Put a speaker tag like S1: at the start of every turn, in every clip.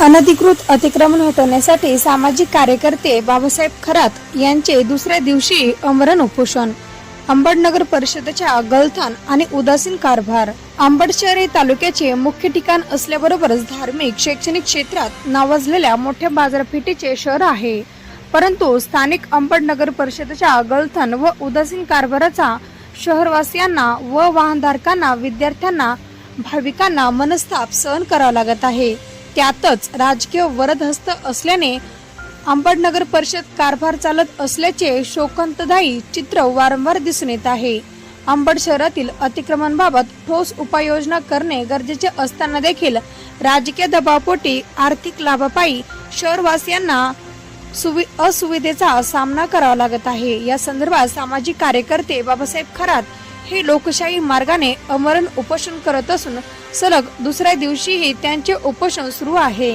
S1: अनधिकृत अतिक्रमण हटवण्यासाठी सामाजिक कार्यकर्ते बाबासाहेब खरात यांचे दुसऱ्या दिवशी अमरण उपोषण. अंबड नगर परिषदेच्या गलथान आणि उदासीन कारभार. अंबड शहर हे तालुक्याचे मुख्य ठिकाण असल्याबरोबरच धार्मिक शैक्षणिक क्षेत्रात नावाजलेल्या मोठ्या बाजारपेठेचे शहर आहे. परंतु स्थानिक अंबड नगर परिषदेच्या गलथान व उदासीन कारभाराचा शहरवासियांना व वाहनधारकांना विद्यार्थ्यांना भाविकांना मनस्ताप सहन करावा लागत आहे. त्यातच राजकीय वरदहस्त असल्याने अंबडनगर परिषद कारभार चालत असल्याचे शोकंतदायी चित्र वारंवार दिसून येत आहे. अंबड शहरातील अतिक्रमणाबाबत ठोस उपाययोजना करणे गरजेचे असताना देखील राजकीय दबावपोटी आर्थिक लाभापायी शहरवासियांना सुवि असुविधेचा सामना करावा लागत आहे. या संदर्भात सामाजिक कार्यकर्ते बाबासाहेब खरात हे लोकशाही मार्गाने अमरण उपोषण करत असून सलग दुसऱ्या दिवशीही त्यांचे उपोषण सुरू आहे.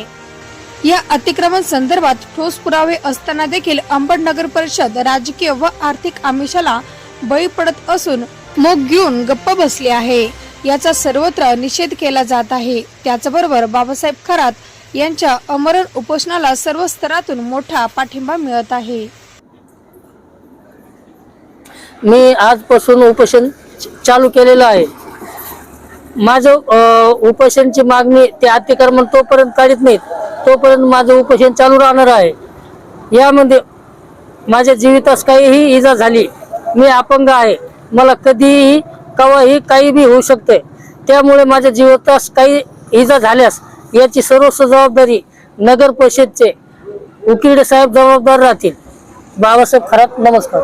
S1: या अतिक्रमण संदर्भात ठोस पुरावे असताना देखील अंबड नगर परिषद राजकीय व आर्थिक आमिषाला बळी पडत असून मोग घेऊन गप्प बसले आहे. याचा सर्वत्र निषेध केला जात आहे. त्याचबरोबर बाबासाहेब खरात यांच्या अमरण उपोषणाला सर्व स्तरातून मोठा पाठिंबा मिळत आहे.
S2: मी आजपासून उपोषण चालू केलेलं आहे. माझं उपोषणची मागणी ते अतिक्रमण तोपर्यंत काढत नाहीत. तोपर्यंत माझं उपोषण चालू राहणार आहे. यामध्ये माझ्या जीवितास काहीही इजा झाली मी अपंग आहे. मला कधीही केव्हाही काही बी होऊ शकते. त्यामुळे माझ्या जीवितास काही इजा झाल्यास याची सर्वस्व जबाबदारी नगर परिषदचे उकिरडे साहेब जबाबदार राहतील. बाबासाहेब खरात नमस्कार.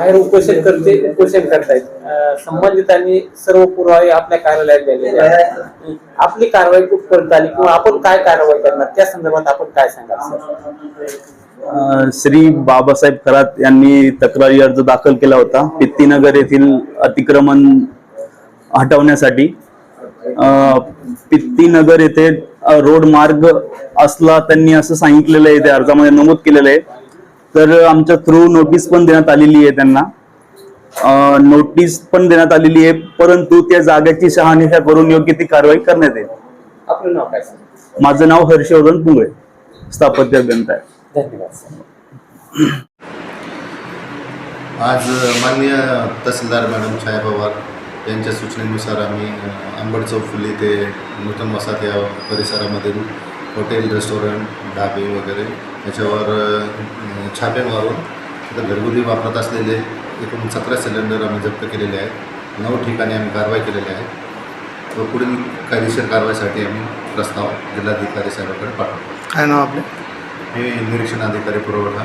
S3: बाहेर उपोषण करते उपोषण करतायत. संबंधितांनी सर्व पुरावे आपल्या कार्यालयात दिलेले आहेत आपली कारवाई कुठपर्यंत आली किंवा आपण काय कारवाई करणार? त्या संदर्भात आपण काय सांगाल
S4: श्री बाबासाहेब खरात यांनी तक्रारी अर्ज दाखल केला होता. पित्तीनगर येथील अतिक्रमण हटवण्यासाठी. पित्तीनगर येथे रोड मार्ग असला त्यांनी असं सांगितलेलं आहे त्या अर्जामध्ये नमूद केलेलं आहे. तर आमच्या थ्रू नोटीस पण देण्यात आलेली आहे त्यांना. अ, नोटीस पण देण्यात आलेली आहे परंतु त्या जागेची शहानिशा करून योग्य ती कारवाई करण्यात येईल.
S3: आपलं नाव काय सर
S4: माझं नाव हर्षवर्धन पुंगळे स्थापत्य अभियंता आहे.
S3: धन्यवाद सर
S5: आज माननीय तहसीलदार मॅडम छाया पवार यांच्या सूचनेनुसार आम्ही आंबड चौफुली ते नूतन वसाहत या परिसरामधील हॉटेल रेस्टॉरंट ढाबे वगैरे याच्यावर छापे मारून तिथं घरगुती वापरत असलेले एकूण सतरा सिलेंडर आम्ही जप्त केलेले आहेत. नऊ ठिकाणी आम्ही कारवाई केलेली आहे. व पुढील कायदेशीर कारवाईसाठी आम्ही प्रस्ताव जिल्हाधिकारी साहेबांकडे पाठवतो.
S6: काय नाव आपले?
S5: हे निरीक्षण अधिकारी पुरवठा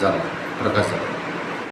S5: झाला प्रकाश झाला.